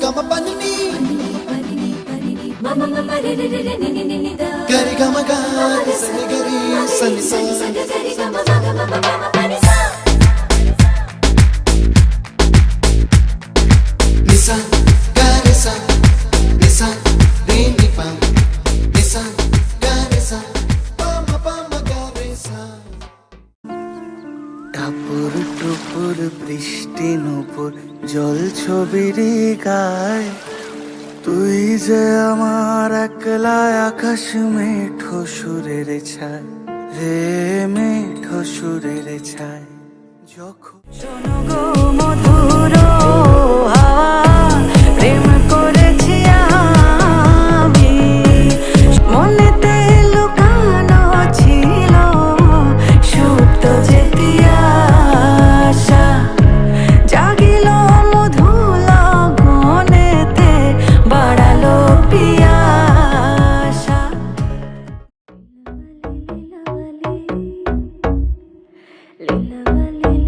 Gama panini Mama mama re re re ni ni ni ni da Gari gama ga sa ni gari sa ni sa Gari gama ga gama ga gama pani sa Nisa gari sa Nisa rin ni Nisa gari sa দুপুর বৃষ্টি নূপুর জল ছবির গায় তুই যে আমার একলা আকাশ মেঠো সুরের ছায় রে মেঠো সুরের ছায় যখন জনগণ Lili.